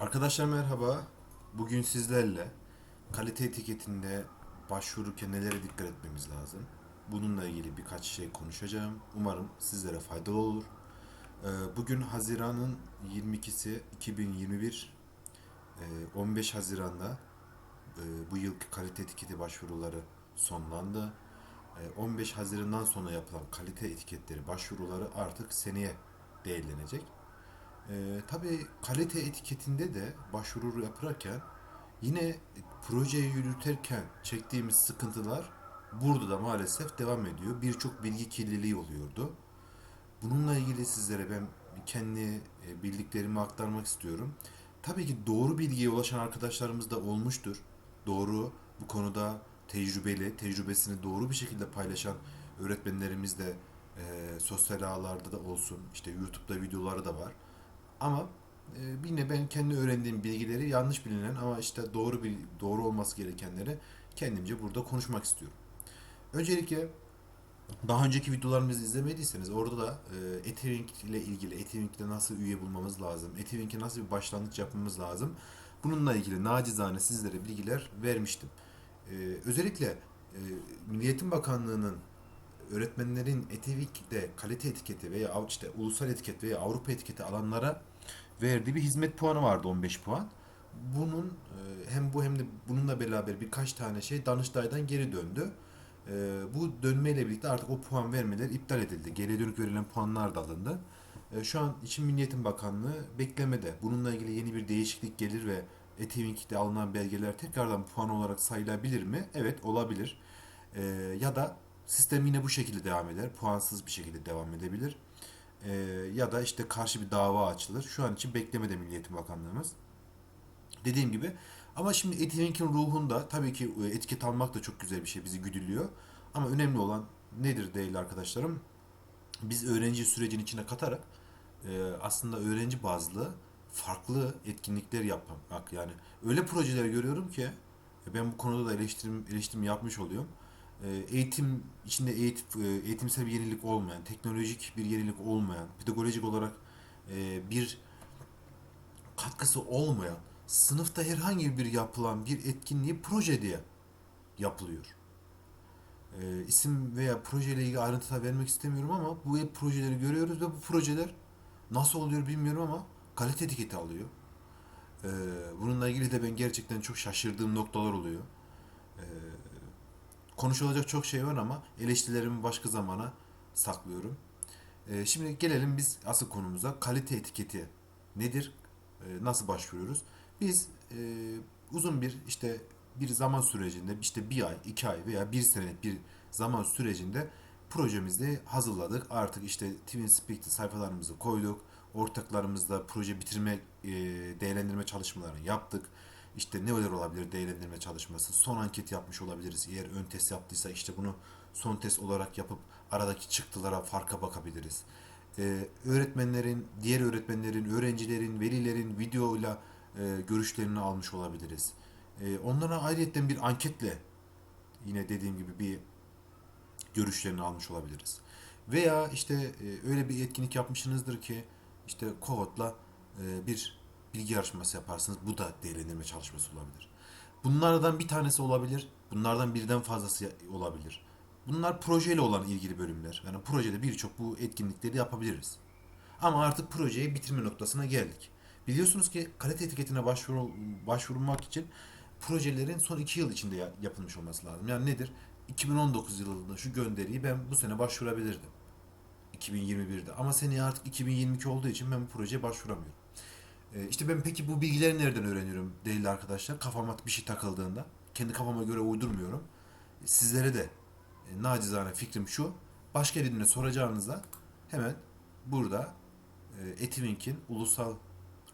Arkadaşlar merhaba. Bugün sizlerle kalite etiketinde başvururken nelere dikkat etmemiz lazım? Bununla ilgili birkaç şey konuşacağım. Umarım sizlere faydalı olur. Ee, Bugün Haziran'ın 22'si 2021. Ee, 15 Haziran'da e, bu yılki kalite etiketi başvuruları sonlandı. Ee, 15 Haziran'dan sonra yapılan kalite etiketleri başvuruları artık seneye değerlenecek. Ee, tabii kalite etiketinde de başvuru yaparken yine projeyi yürüterken çektiğimiz sıkıntılar burada da maalesef devam ediyor. Birçok bilgi kirliliği oluyordu. Bununla ilgili sizlere ben kendi e, bildiklerimi aktarmak istiyorum. Tabii ki doğru bilgiye ulaşan arkadaşlarımız da olmuştur. Doğru bu konuda tecrübeli, tecrübesini doğru bir şekilde paylaşan öğretmenlerimiz de e, sosyal ağlarda da olsun, işte YouTube'da videoları da var. Ama e, yine ben kendi öğrendiğim bilgileri yanlış bilinen ama işte doğru bil, doğru olması gerekenleri kendimce burada konuşmak istiyorum. Öncelikle daha önceki videolarımızı izlemediyseniz orada da e, ile ilgili Etiwink'te nasıl üye bulmamız lazım, Etiwink'e nasıl bir başlangıç yapmamız lazım. Bununla ilgili nacizane sizlere bilgiler vermiştim. E, özellikle e, Milli Eğitim Bakanlığı'nın öğretmenlerin Etiwik'te kalite etiketi veya işte ulusal etiket veya Avrupa etiketi alanlara verdiği bir hizmet puanı vardı 15 puan. Bunun e, hem bu hem de bununla beraber birkaç tane şey Danıştay'dan geri döndü. E, bu dönmeyle birlikte artık o puan vermeler iptal edildi. Geriye dönük verilen puanlar da alındı. E, Şu an için Milli Eğitim Bakanlığı beklemede. Bununla ilgili yeni bir değişiklik gelir ve Etiwink'te alınan belgeler tekrardan puan olarak sayılabilir mi? Evet olabilir. Ya da sistem yine bu şekilde devam eder. Puansız bir şekilde devam edebilir. E, ya da işte karşı bir dava açılır. Şu an için beklemede Milli Bakanlığımız. Dediğim gibi ama şimdi Etiwink'in ruhunda tabii ki e, etiket almak da çok güzel bir şey bizi güdülüyor. Ama önemli olan nedir değerli arkadaşlarım? Biz öğrenci sürecin içine katarak e, aslında öğrenci bazlı farklı etkinlikler yapmak yani öyle projeler görüyorum ki e, ben bu konuda da eleştirim eleştirim yapmış oluyorum. E, eğitim içinde eğitim, e, eğitimsel bir yenilik olmayan, teknolojik bir yenilik olmayan, pedagojik olarak e, bir katkısı olmayan, sınıfta herhangi bir yapılan bir etkinliği proje diye yapılıyor. E, isim veya projeyle ilgili ayrıntılar vermek istemiyorum ama bu hep projeleri görüyoruz ve bu projeler nasıl oluyor bilmiyorum ama kalite etiketi alıyor. E, bununla ilgili de ben gerçekten çok şaşırdığım noktalar oluyor. E, konuşulacak çok şey var ama eleştirilerimi başka zamana saklıyorum. E, şimdi gelelim biz asıl konumuza kalite etiketi nedir? E, nasıl başvuruyoruz? Biz e, uzun bir işte bir zaman sürecinde işte bir ay, iki ay veya bir senelik bir zaman sürecinde projemizi hazırladık. Artık işte TwinSpeak'te sayfalarımızı koyduk. Ortaklarımızla proje bitirme, e, değerlendirme çalışmalarını yaptık. İşte neler olabilir değerlendirme çalışması. Son anket yapmış olabiliriz. Eğer ön test yaptıysa işte bunu son test olarak yapıp aradaki çıktılara farka bakabiliriz. Ee, öğretmenlerin, diğer öğretmenlerin, öğrencilerin, velilerin videoyla e, görüşlerini almış olabiliriz. E, onlara ayrıyetten bir anketle yine dediğim gibi bir görüşlerini almış olabiliriz. Veya işte e, öyle bir etkinlik yapmışsınızdır ki işte Kovod'la e, bir bilgi yarışması yaparsınız. Bu da değerlendirme çalışması olabilir. Bunlardan bir tanesi olabilir. Bunlardan birden fazlası olabilir. Bunlar projeyle olan ilgili bölümler. Yani projede birçok bu etkinlikleri yapabiliriz. Ama artık projeyi bitirme noktasına geldik. Biliyorsunuz ki kalite etiketine başvuru, başvurmak için projelerin son iki yıl içinde ya- yapılmış olması lazım. Yani nedir? 2019 yılında şu gönderiyi ben bu sene başvurabilirdim. 2021'de. Ama seneye artık 2022 olduğu için ben bu projeye başvuramıyorum. Ee, işte ben peki bu bilgileri nereden öğreniyorum değerli arkadaşlar? Kafama bir şey takıldığında. Kendi kafama göre uydurmuyorum. Sizlere de e, nacizane fikrim şu. Başka birine soracağınıza hemen burada e, Etiwink'in ulusal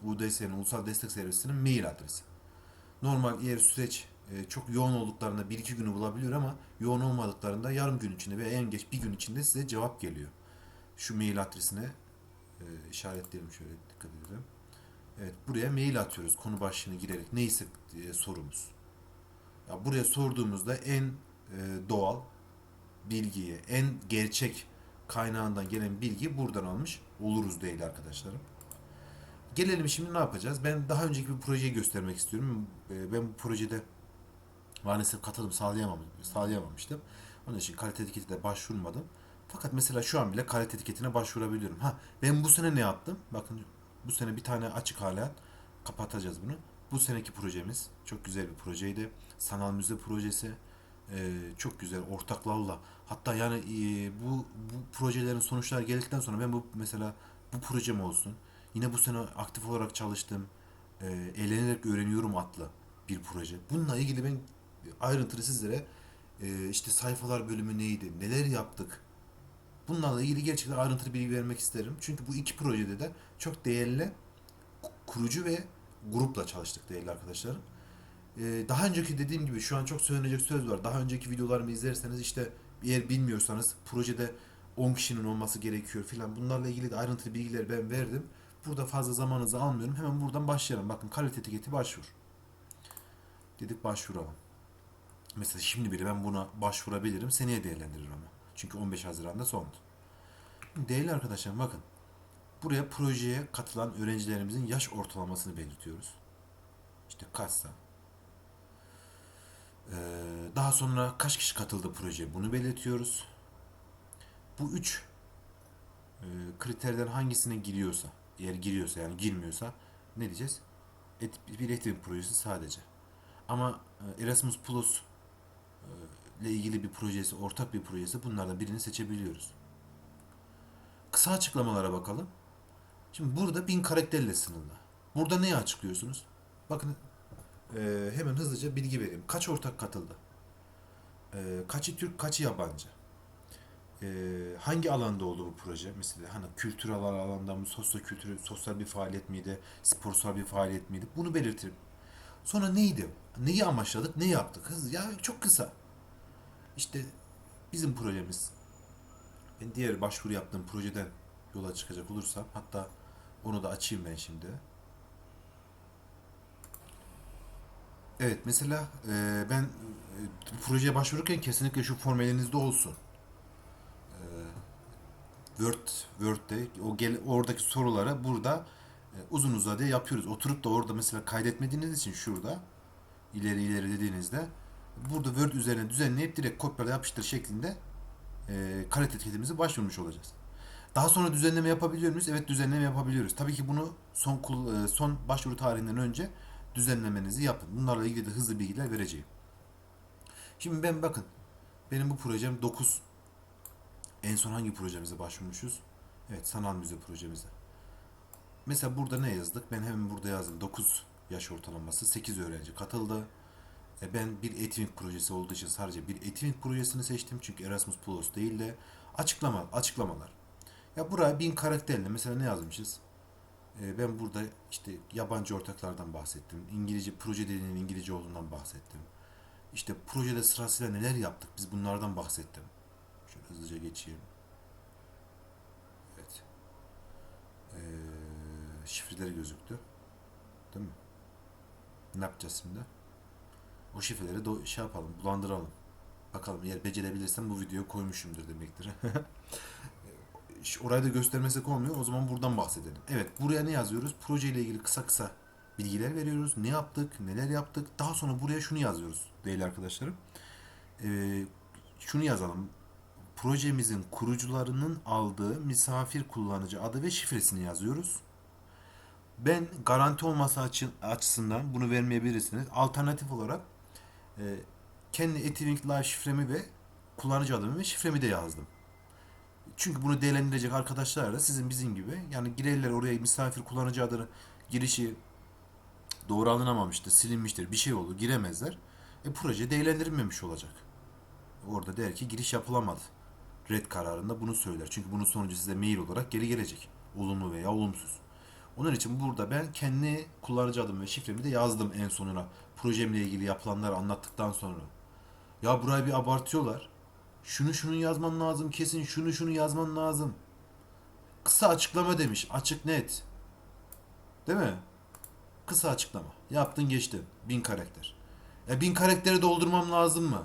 UDS'nin, Ulusal Destek Servisi'nin mail adresi. Normal eğer süreç e, çok yoğun olduklarında bir iki günü bulabiliyor ama yoğun olmadıklarında yarım gün içinde veya en geç bir gün içinde size cevap geliyor. Şu mail adresine e, işaretleyelim şöyle dikkat edelim. Evet buraya mail atıyoruz konu başlığını girerek neyse e, sorumuz. Ya buraya sorduğumuzda en e, doğal bilgiyi, en gerçek kaynağından gelen bilgiyi buradan almış oluruz değil arkadaşlarım. gelelim şimdi ne yapacağız? Ben daha önceki bir projeyi göstermek istiyorum. Ee, Ben bu projede maalesef katılım sağlayamam, sağlayamamıştım. Onun için kalite etiketine başvurmadım. Fakat mesela şu an bile kalite etiketine başvurabiliyorum. Ha ben bu sene ne yaptım? Bakın bu sene bir tane açık hala kapatacağız bunu. Bu seneki projemiz çok güzel bir projeydi. Sanal müze projesi. Ee, çok güzel ortaklarla hatta yani e, bu bu projelerin sonuçları geldikten sonra ben bu mesela bu projem olsun yine bu sene aktif olarak çalıştım e, eğlenerek öğreniyorum adlı bir proje bununla ilgili ben ayrıntılı sizlere e, işte sayfalar bölümü neydi neler yaptık bunlarla ilgili gerçekten ayrıntılı bilgi vermek isterim çünkü bu iki projede de çok değerli kurucu ve grupla çalıştık değerli arkadaşlarım. Ee, daha önceki dediğim gibi şu an çok söylenecek söz var. Daha önceki videolarımı izlerseniz işte eğer bilmiyorsanız projede 10 kişinin olması gerekiyor filan. Bunlarla ilgili de ayrıntılı bilgileri ben verdim. Burada fazla zamanınızı almıyorum. Hemen buradan başlayalım. Bakın kalite etiketi başvur. Dedik başvuralım. Mesela şimdi bile ben buna başvurabilirim. Seneye değerlendirir ama. Çünkü 15 Haziran'da sondu. Değerli arkadaşlarım bakın. Buraya projeye katılan öğrencilerimizin yaş ortalamasını belirtiyoruz. İşte kaçsa. Ee, daha sonra kaç kişi katıldı projeye bunu belirtiyoruz. Bu üç e, kriterden hangisine giriyorsa, eğer giriyorsa yani girmiyorsa ne diyeceğiz? Et, bir etkinlik projesi sadece. Ama e, Erasmus Plus e, ile ilgili bir projesi, ortak bir projesi bunlardan birini seçebiliyoruz. Kısa açıklamalara bakalım. Şimdi burada bin karakterle sınırlı. Burada neyi açıklıyorsunuz? Bakın e, hemen hızlıca bilgi vereyim. Kaç ortak katıldı? E, kaçı Türk, kaçı yabancı? E, hangi alanda oldu bu proje? Mesela hani kültürel alanda mı, sosyo kültürel, sosyal bir faaliyet miydi, sporsal bir faaliyet miydi? Bunu belirtirim. Sonra neydi? Neyi amaçladık, ne yaptık? Hızlı, ya çok kısa. İşte bizim projemiz. Ben diğer başvuru yaptığım projeden yola çıkacak olursam hatta onu da açayım ben şimdi. Evet mesela e, ben e, projeye başvururken kesinlikle şu form elinizde olsun. E, Word Word'de o gel, oradaki sorulara burada e, uzun uzadıya yapıyoruz. Oturup da orada mesela kaydetmediğiniz için şurada ileri ileri dediğinizde burada Word üzerine düzenleyip direkt kopyala yapıştır şeklinde e, kalite etiketimizi başvurmuş olacağız. Daha sonra düzenleme yapabiliyor muyuz? Evet düzenleme yapabiliyoruz. Tabii ki bunu son kul- e, son başvuru tarihinden önce düzenlemenizi yapın. Bunlarla ilgili de hızlı bilgiler vereceğim. Şimdi ben bakın benim bu projem 9. En son hangi projemize başvurmuşuz? Evet sanal müze projemize. Mesela burada ne yazdık? Ben hemen burada yazdım. 9 yaş ortalaması 8 öğrenci katıldı. E ben bir etkinlik projesi olduğu için sadece bir etkinlik projesini seçtim. Çünkü Erasmus Plus değil de açıklama, açıklamalar. Ya buraya bin karakterle mesela ne yazmışız? Ee, ben burada işte yabancı ortaklardan bahsettim. İngilizce proje dilinin İngilizce olduğundan bahsettim. İşte projede sırasıyla neler yaptık biz bunlardan bahsettim. Şöyle hızlıca geçeyim. Evet. Ee, şifreleri gözüktü. Değil mi? Ne yapacağız şimdi? O şifreleri do şey yapalım, bulandıralım. Bakalım eğer becerebilirsem bu videoyu koymuşumdur demektir. Orayı da göstermesek olmuyor. O zaman buradan bahsedelim. Evet buraya ne yazıyoruz? Proje ile ilgili kısa kısa bilgiler veriyoruz. Ne yaptık? Neler yaptık? Daha sonra buraya şunu yazıyoruz değerli arkadaşlarım. Ee, şunu yazalım. Projemizin kurucularının aldığı misafir kullanıcı adı ve şifresini yazıyoruz. Ben garanti olması açı- açısından bunu vermeyebilirsiniz. Alternatif olarak e, kendi Live şifremi ve kullanıcı adımı ve şifremi de yazdım. Çünkü bunu değerlendirecek arkadaşlar da sizin bizim gibi yani girerler oraya misafir kullanıcı adını girişi doğru alınamamıştır, silinmiştir, bir şey oldu giremezler. E proje değerlendirilmemiş olacak. Orada der ki giriş yapılamadı. Red kararında bunu söyler. Çünkü bunun sonucu size mail olarak geri gelecek. Olumlu veya olumsuz. Onun için burada ben kendi kullanıcı adımı ve şifremi de yazdım en sonuna. Projemle ilgili yapılanları anlattıktan sonra. Ya burayı bir abartıyorlar. Şunu şunu yazman lazım kesin şunu şunu yazman lazım. Kısa açıklama demiş. Açık net. Değil mi? Kısa açıklama. Yaptın geçtin. Bin karakter. E bin karakteri doldurmam lazım mı?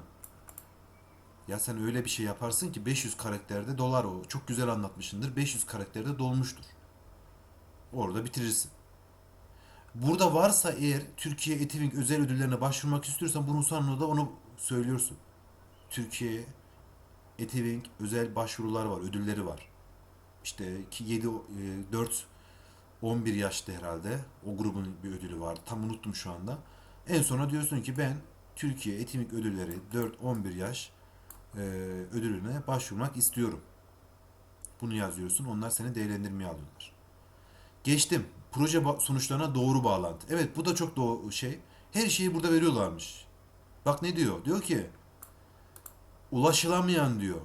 Ya sen öyle bir şey yaparsın ki 500 karakterde dolar o. Çok güzel anlatmışındır. 500 karakterde dolmuştur. Orada bitirirsin. Burada varsa eğer Türkiye Etiving özel ödüllerine başvurmak istiyorsan bunun sonunda da onu söylüyorsun. Türkiye Etiving özel başvurular var, ödülleri var. İşte ki 7 4 11 yaşta herhalde o grubun bir ödülü vardı. Tam unuttum şu anda. En sona diyorsun ki ben Türkiye Etimik Ödülleri 4-11 yaş e, ödülüne başvurmak istiyorum. Bunu yazıyorsun. Onlar seni değerlendirmeye alıyorlar. Geçtim. Proje sonuçlarına doğru bağlantı. Evet bu da çok doğru şey. Her şeyi burada veriyorlarmış. Bak ne diyor? Diyor ki ulaşılamayan diyor.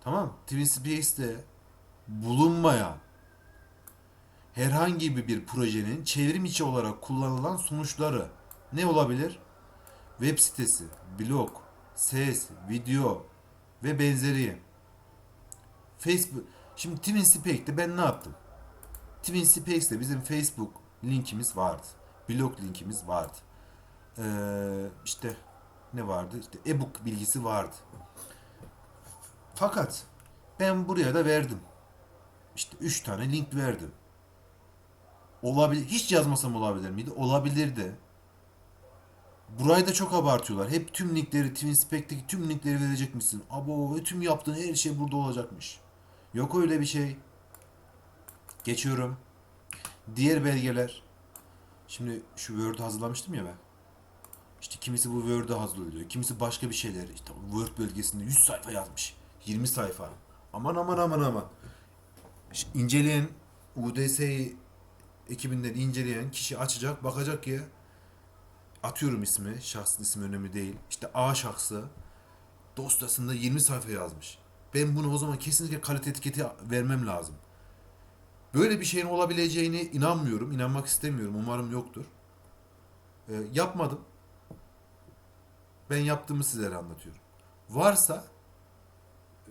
Tamam. TwinSpace'de bulunmayan herhangi bir, projenin çevrim içi olarak kullanılan sonuçları ne olabilir? Web sitesi, blog, ses, video ve benzeri. Facebook. Şimdi TwinSpace'de ben ne yaptım? TwinSpace'de bizim Facebook linkimiz vardı. Blog linkimiz vardı. Ee, işte ne vardı? İşte e-book bilgisi vardı. Fakat ben buraya da verdim. İşte 3 tane link verdim. Olabilir. Hiç yazmasam olabilir miydi? Olabilirdi. Burayı da çok abartıyorlar. Hep tüm linkleri, TwinSpec'teki tüm linkleri verecekmişsin. Abo tüm yaptığın her şey burada olacakmış. Yok öyle bir şey. Geçiyorum. Diğer belgeler. Şimdi şu Word'u hazırlamıştım ya ben. İşte kimisi bu Word'u hazırlıyor. Kimisi başka bir şeyler. İşte Word bölgesinde 100 sayfa yazmış. 20 sayfa. Aman aman aman aman. İşte inceleyen UDS ekibinden inceleyen kişi açacak bakacak ki atıyorum ismi şahsın ismi önemli değil işte A şahsı dosyasında 20 sayfa yazmış ben bunu o zaman kesinlikle kalite etiketi vermem lazım böyle bir şeyin olabileceğine inanmıyorum inanmak istemiyorum umarım yoktur Ee, yapmadım ben yaptığımı sizlere anlatıyorum varsa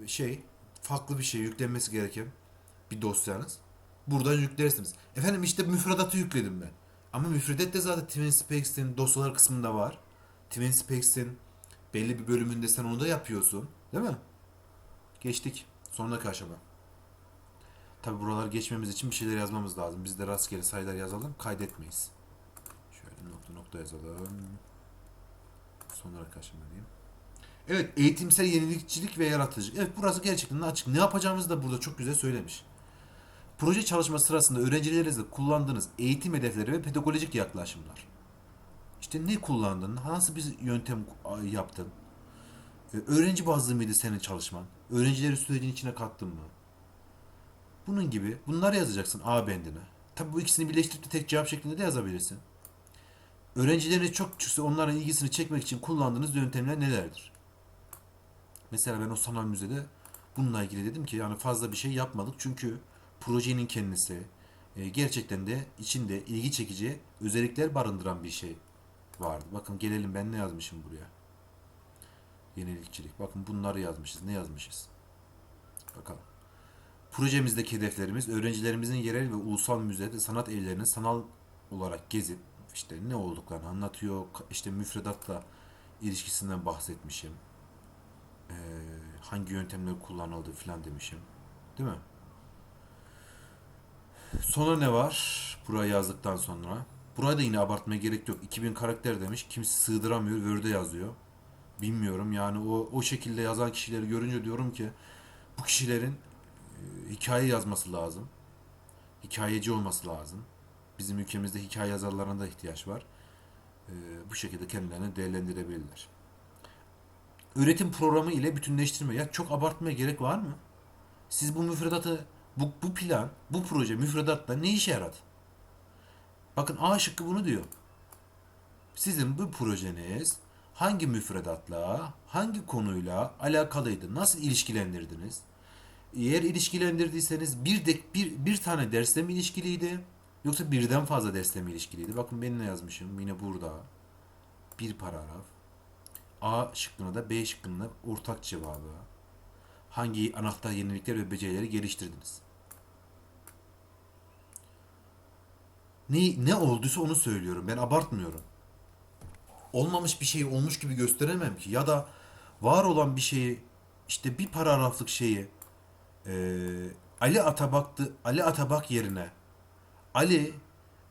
şey farklı bir şey yüklenmesi gereken bir dosyanız buradan yüklersiniz. Efendim işte müfredatı yükledim ben. Ama müfredat de zaten TwinSpex'in dosyalar kısmında var. TwinSpex'in belli bir bölümünde sen onu da yapıyorsun. Değil mi? Geçtik. Sonraki aşama. Tabi buralar geçmemiz için bir şeyler yazmamız lazım. Biz de rastgele sayılar yazalım. Kaydetmeyiz. Şöyle nokta nokta yazalım. Sonraki aşama diyeyim. Evet eğitimsel yenilikçilik ve yaratıcılık. Evet burası gerçekten açık. Ne yapacağımızı da burada çok güzel söylemiş. Proje çalışma sırasında öğrencilerinizle kullandığınız eğitim hedefleri ve pedagojik yaklaşımlar. İşte ne kullandın? Nasıl bir yöntem yaptın? Ee, Öğrenci bazlı mıydı senin çalışman? Öğrencileri sürecin içine kattın mı? Bunun gibi bunları yazacaksın A bendine. Tabi bu ikisini birleştirip de tek cevap şeklinde de yazabilirsin. Öğrencileriniz çok çıksa onların ilgisini çekmek için kullandığınız yöntemler nelerdir? Mesela ben o sanal müzede bununla ilgili dedim ki yani fazla bir şey yapmadık çünkü projenin kendisi e, gerçekten de içinde ilgi çekici özellikler barındıran bir şey vardı. Bakın gelelim ben ne yazmışım buraya. Yenilikçilik. Bakın bunları yazmışız. Ne yazmışız? Bakalım. Projemizdeki hedeflerimiz öğrencilerimizin yerel ve ulusal müzede sanat evlerini sanal olarak gezip işte ne olduklarını anlatıyor. İşte müfredatla ilişkisinden bahsetmişim. Ee, hangi yöntemler kullanıldı filan demişim. Değil mi? Sonra ne var? Buraya yazdıktan sonra. Buraya da yine abartmaya gerek yok. 2000 karakter demiş. Kimisi sığdıramıyor. Word'e yazıyor. Bilmiyorum yani o, o şekilde yazan kişileri görünce diyorum ki bu kişilerin hikaye yazması lazım. Hikayeci olması lazım. Bizim ülkemizde hikaye yazarlarına da ihtiyaç var. E, bu şekilde kendilerini değerlendirebilirler. Üretim programı ile bütünleştirme. Ya çok abartmaya gerek var mı? Siz bu müfredatı, bu, bu plan, bu proje müfredatta ne işe yaradı? Bakın A şıkkı bunu diyor. Sizin bu projeniz hangi müfredatla, hangi konuyla alakalıydı? Nasıl ilişkilendirdiniz? Eğer ilişkilendirdiyseniz bir, de, bir, bir tane dersle mi ilişkiliydi? Yoksa birden fazla dersle mi ilişkiliydi? Bakın ben ne yazmışım yine burada. Bir paragraf. A şıkkına da B şıkkına ortak cevabı. Hangi anahtar yenilikler ve becerileri geliştirdiniz? Ne, ne olduysa onu söylüyorum. Ben abartmıyorum. Olmamış bir şeyi olmuş gibi gösteremem ki. Ya da var olan bir şeyi işte bir paragraflık şeyi eee, Ali Atabak'tı Ali Atabak yerine Ali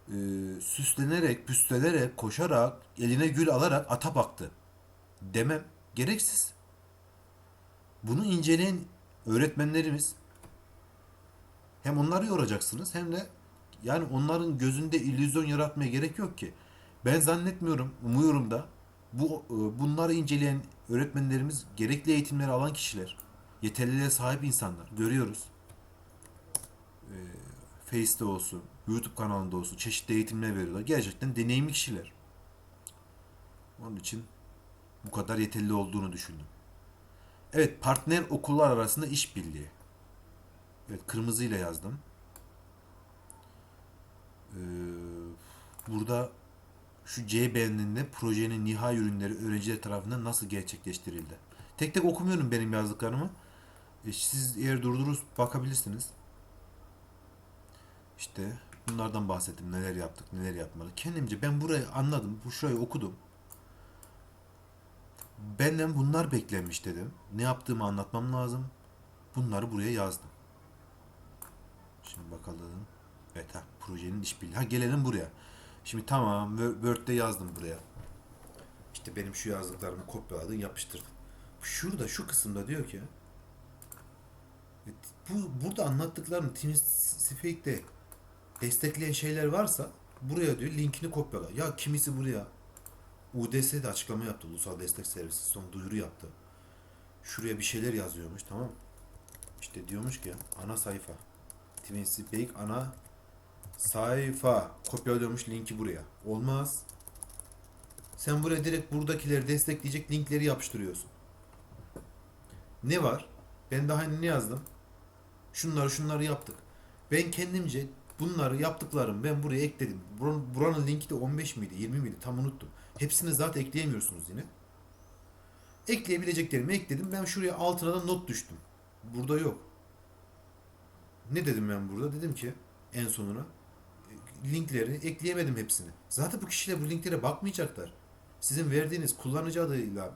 e, süslenerek, püslenerek, koşarak, eline gül alarak ata baktı. Demem gereksiz. Bunu inceleyen öğretmenlerimiz hem onları yoracaksınız hem de yani onların gözünde illüzyon yaratmaya gerek yok ki. Ben zannetmiyorum, umuyorum da bu e, bunları inceleyen öğretmenlerimiz gerekli eğitimleri alan kişiler. Yeterliliğe sahip insanlar. Görüyoruz. E, Face'te olsun, YouTube kanalında olsun çeşitli eğitimler veriyorlar. Gerçekten deneyimli kişiler. Onun için bu kadar yeterli olduğunu düşündüm. Evet, partner okullar arasında işbirliği. Evet, kırmızıyla yazdım. Ee, burada şu C bendinde projenin nihai ürünleri öğrenciler tarafından nasıl gerçekleştirildi. Tek tek okumuyorum benim yazdıklarımı. E, siz eğer durdurur bakabilirsiniz. İşte bunlardan bahsettim. Neler yaptık, neler yapmadık. Kendimce ben burayı anladım. Bu şurayı okudum. Benden bunlar beklenmiş dedim. Ne yaptığımı anlatmam lazım. Bunları buraya yazdım. Şimdi bakalım. Evet ha projenin işbirliği. Ha gelelim buraya. Şimdi tamam Wor- Word'de yazdım buraya. İşte benim şu yazdıklarımı kopyaladın yapıştırdın. Şurada şu kısımda diyor ki bu burada anlattıklarım TeamSpeak'te destekleyen şeyler varsa buraya diyor linkini kopyala. Ya kimisi buraya UDS de açıklama yaptı. Ulusal Destek Servisi son duyuru yaptı. Şuraya bir şeyler yazıyormuş tamam? İşte diyormuş ki ana sayfa. TeamSpeak ana sayfa. Kopyalıyormuş linki buraya. Olmaz. Sen buraya direkt buradakileri destekleyecek linkleri yapıştırıyorsun. Ne var? Ben daha ne yazdım? Şunları şunları yaptık. Ben kendimce bunları yaptıklarım ben buraya ekledim. Buranın, linki de 15 miydi 20 miydi tam unuttum. Hepsini zaten ekleyemiyorsunuz yine. Ekleyebileceklerimi ekledim. Ben şuraya altına da not düştüm. Burada yok. Ne dedim ben burada? Dedim ki en sonuna e, linkleri ekleyemedim hepsini. Zaten bu kişiler bu linklere bakmayacaklar. Sizin verdiğiniz kullanıcı adıyla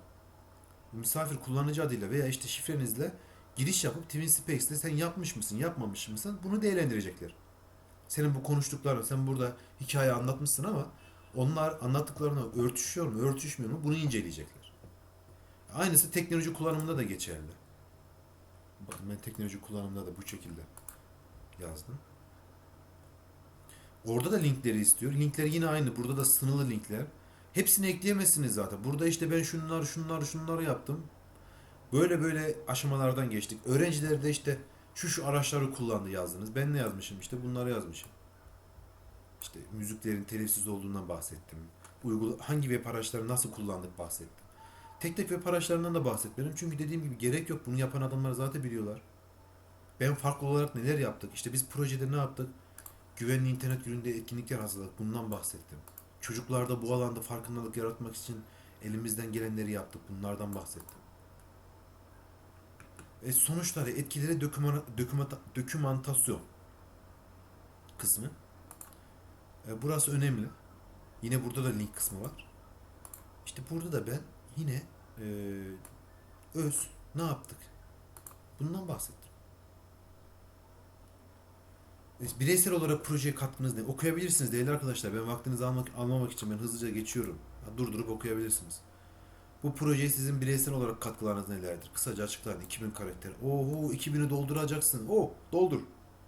misafir kullanıcı adıyla veya işte şifrenizle giriş yapıp TwinSpace'de sen yapmış mısın, yapmamış mısın bunu değerlendirecekler. Senin bu konuştukların, sen burada hikaye anlatmışsın ama onlar anlattıklarına örtüşüyor mu, örtüşmüyor mu bunu inceleyecekler. Aynısı teknoloji kullanımında da geçerli. Bakın ben teknoloji kullanımında da bu şekilde yazdım. Orada da linkleri istiyor. Linkler yine aynı. Burada da sınırlı linkler. Hepsini ekleyemezsiniz zaten. Burada işte ben şunlar şunlar şunları yaptım. Böyle böyle aşamalardan geçtik. Öğrenciler de işte şu şu araçları kullandı yazdınız. Ben ne yazmışım işte bunları yazmışım. İşte müziklerin telifsiz olduğundan bahsettim. Uygula hangi web araçları nasıl kullandık bahsettim. Tek tek web araçlarından da bahsetmedim. Çünkü dediğim gibi gerek yok. Bunu yapan adamlar zaten biliyorlar. Ben farklı olarak neler yaptık? İşte biz projede ne yaptık? Güvenli internet gününde etkinlikler hazırladık. Bundan bahsettim. Çocuklarda bu alanda farkındalık yaratmak için elimizden gelenleri yaptık. Bunlardan bahsettim. E sonuçları, etkileri doküman, dokümata- dokümantasyon kısmı. E, burası önemli. Yine burada da link kısmı var. İşte burada da ben yine e, öz ne yaptık? Bundan bahsettim. E, Bireysel olarak projeye katkınız ne? Okuyabilirsiniz değerli arkadaşlar. Ben vaktinizi almak, almamak için ben hızlıca geçiyorum. Ha, Durdurup okuyabilirsiniz. Bu projeye sizin bireysel olarak katkılarınız nelerdir? Kısaca açıklayın. 2000 karakter. Oho 2000'i dolduracaksın. Oh doldur.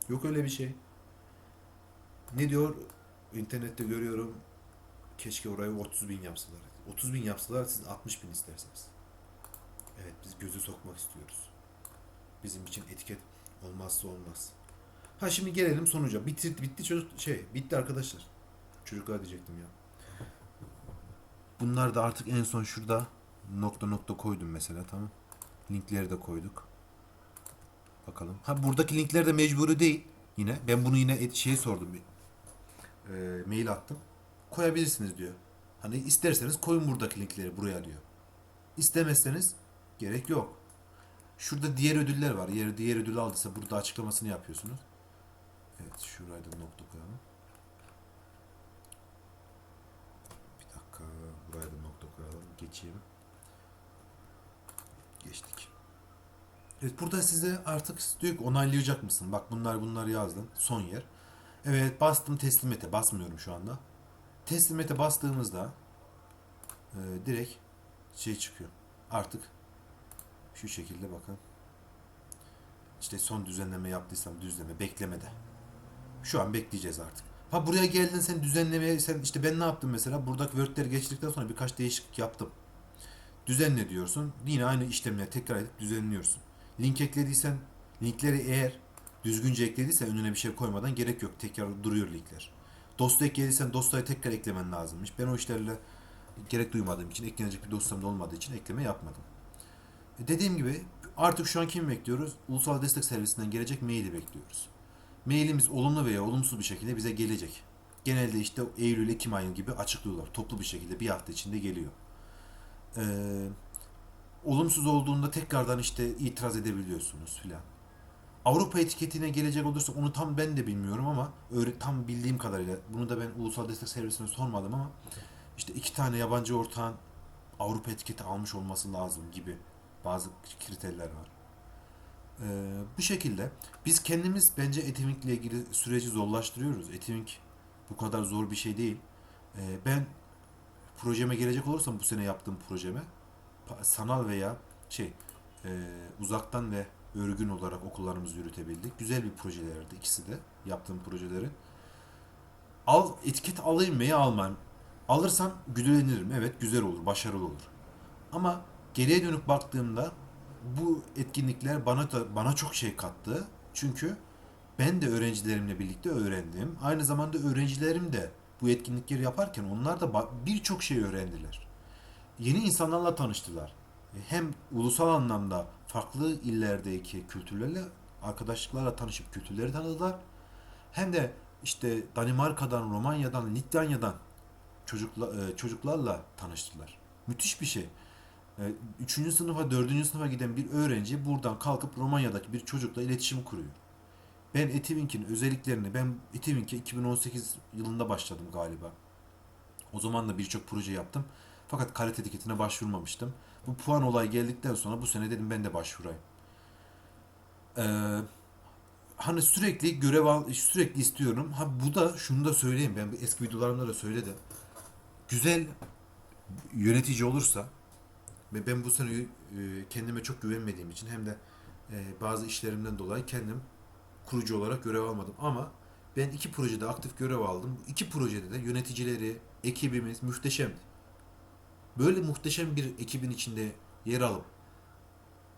Yok öyle bir şey. Ne diyor? İnternette görüyorum. Keşke orayı 30 bin yapsalar. 30 bin yapsalar siz 60 bin isterseniz. Evet biz gözü sokmak istiyoruz. Bizim için etiket olmazsa olmaz. Ha şimdi gelelim sonuca. Bitti, bitti çocuk şey bitti arkadaşlar. Çocuklar diyecektim ya. Bunlar da artık en son şurada nokta nokta koydum mesela tamam. Linkleri de koyduk. Bakalım. Ha buradaki linkler de mecburi değil. Yine ben bunu yine şeye sordum bir. e, mail attım. Koyabilirsiniz diyor. Hani isterseniz koyun buradaki linkleri buraya diyor. İstemezseniz gerek yok. Şurada diğer ödüller var. Yer diğer ödül aldıysa burada açıklamasını yapıyorsunuz. Evet şuraya da nokta koyalım. Bir dakika buraya da nokta koyalım. Geçeyim. Geçtik. Evet burada size artık diyor ki onaylayacak mısın? Bak bunlar bunları yazdın. Son yer. Evet bastım teslimete. Basmıyorum şu anda. Teslimete bastığımızda e, direkt şey çıkıyor. Artık şu şekilde bakın. İşte son düzenleme yaptıysam düzenleme beklemede. Şu an bekleyeceğiz artık. Ha buraya geldin sen düzenlemeye sen işte ben ne yaptım mesela buradaki wordleri geçtikten sonra birkaç değişiklik yaptım. Düzenle diyorsun. Yine aynı işlemleri tekrar edip düzenliyorsun. Link eklediysen linkleri eğer düzgünce eklediysen önüne bir şey koymadan gerek yok. Tekrar duruyor linkler. Dosya eklediysen dosyayı tekrar eklemen lazımmış. Ben o işlerle gerek duymadığım için eklenecek bir dosyam da olmadığı için ekleme yapmadım. E, Dediğim gibi artık şu an kimi bekliyoruz? Ulusal Destek Servisinden gelecek maili bekliyoruz. Mailimiz olumlu veya olumsuz bir şekilde bize gelecek. Genelde işte Eylül-Ekim ayı gibi açıklıyorlar. Toplu bir şekilde bir hafta içinde geliyor. Ee, olumsuz olduğunda tekrardan işte itiraz edebiliyorsunuz filan. Avrupa etiketine gelecek olursa onu tam ben de bilmiyorum ama öyle tam bildiğim kadarıyla bunu da ben Ulusal Destek Servisi'ne sormadım ama işte iki tane yabancı ortağın Avrupa etiketi almış olması lazım gibi bazı kriterler var. Ee, bu şekilde biz kendimiz bence Etimink ile ilgili süreci zorlaştırıyoruz. Etimink bu kadar zor bir şey değil. Ee, ben projeme gelecek olursam bu sene yaptığım projeme sanal veya şey e, uzaktan ve örgün olarak okullarımızı yürütebildik. Güzel bir projelerdi ikisi de yaptığım projeleri. Al etiket alayım veya almam. Alırsam güdülenirim. Evet güzel olur, başarılı olur. Ama geriye dönüp baktığımda bu etkinlikler bana da bana çok şey kattı. Çünkü ben de öğrencilerimle birlikte öğrendim. Aynı zamanda öğrencilerim de bu etkinlikleri yaparken onlar da birçok şey öğrendiler. Yeni insanlarla tanıştılar. Hem ulusal anlamda farklı illerdeki kültürlerle, arkadaşlıklarla tanışıp kültürleri tanıdılar. Hem de işte Danimarka'dan, Romanya'dan, Litvanya'dan çocukla, e, çocuklarla tanıştılar. Müthiş bir şey. E, Üçüncü sınıfa, dördüncü sınıfa giden bir öğrenci buradan kalkıp Romanya'daki bir çocukla iletişim kuruyor. Ben Etivink'in özelliklerini, ben Etivink'e 2018 yılında başladım galiba. O zaman da birçok proje yaptım. Fakat kalite etiketine başvurmamıştım. Bu puan olay geldikten sonra bu sene dedim ben de başvurayım. Ee, hani sürekli görev al, sürekli istiyorum. Ha bu da şunu da söyleyeyim ben eski videolarımda da söyledim. Güzel yönetici olursa ve ben bu sene e, kendime çok güvenmediğim için hem de e, bazı işlerimden dolayı kendim kurucu olarak görev almadım. Ama ben iki projede aktif görev aldım. Bu iki projede de yöneticileri, ekibimiz muhteşemdi. Böyle muhteşem bir ekibin içinde yer alıp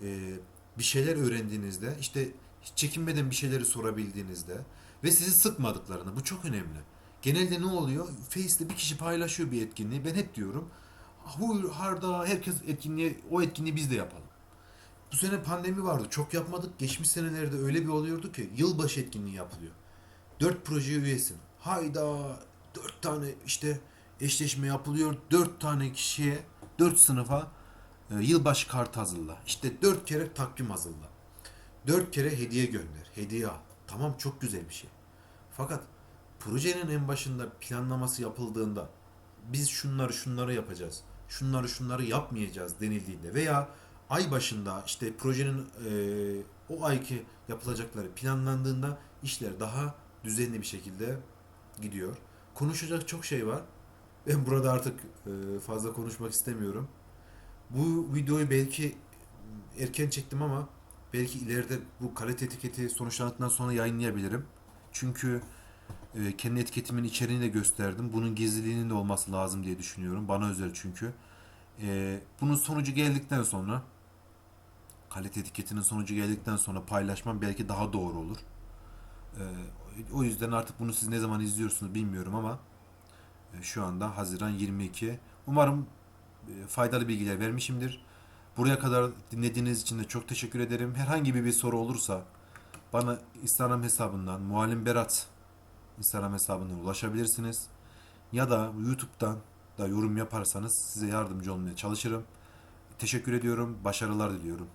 e, bir şeyler öğrendiğinizde işte hiç çekinmeden bir şeyleri sorabildiğinizde ve sizi sıkmadıklarını bu çok önemli. Genelde ne oluyor? Face'te bir kişi paylaşıyor bir etkinliği. Ben hep diyorum harda herkes etkinliğe o etkinliği biz de yapalım. Bu sene pandemi vardı. Çok yapmadık. Geçmiş senelerde öyle bir oluyordu ki yılbaşı etkinliği yapılıyor. Dört proje üyesin. Hayda dört tane işte eşleşme yapılıyor. Dört tane kişiye, dört sınıfa e, yılbaşı kartı hazırla. İşte dört kere takvim hazırla. Dört kere hediye gönder. Hediye al. Tamam çok güzel bir şey. Fakat projenin en başında planlaması yapıldığında biz şunları şunları yapacağız. Şunları şunları yapmayacağız denildiğinde veya ay başında işte projenin e, o ayki yapılacakları planlandığında işler daha düzenli bir şekilde gidiyor. Konuşacak çok şey var. Ben burada artık e, fazla konuşmak istemiyorum. Bu videoyu belki erken çektim ama belki ileride bu kalite etiketi sonuçlandıktan sonra yayınlayabilirim. Çünkü e, kendi etiketimin içeriğini de gösterdim. Bunun gizliliğinin de olması lazım diye düşünüyorum. Bana özel çünkü. E, bunun sonucu geldikten sonra kalite etiketinin sonucu geldikten sonra paylaşmam belki daha doğru olur. E, o yüzden artık bunu siz ne zaman izliyorsunuz bilmiyorum ama e, şu anda Haziran 22. Umarım e, faydalı bilgiler vermişimdir. Buraya kadar dinlediğiniz için de çok teşekkür ederim. Herhangi bir soru olursa bana Instagram hesabından Muallim Berat Instagram hesabından ulaşabilirsiniz. Ya da YouTube'dan da yorum yaparsanız size yardımcı olmaya çalışırım. Teşekkür ediyorum. Başarılar diliyorum.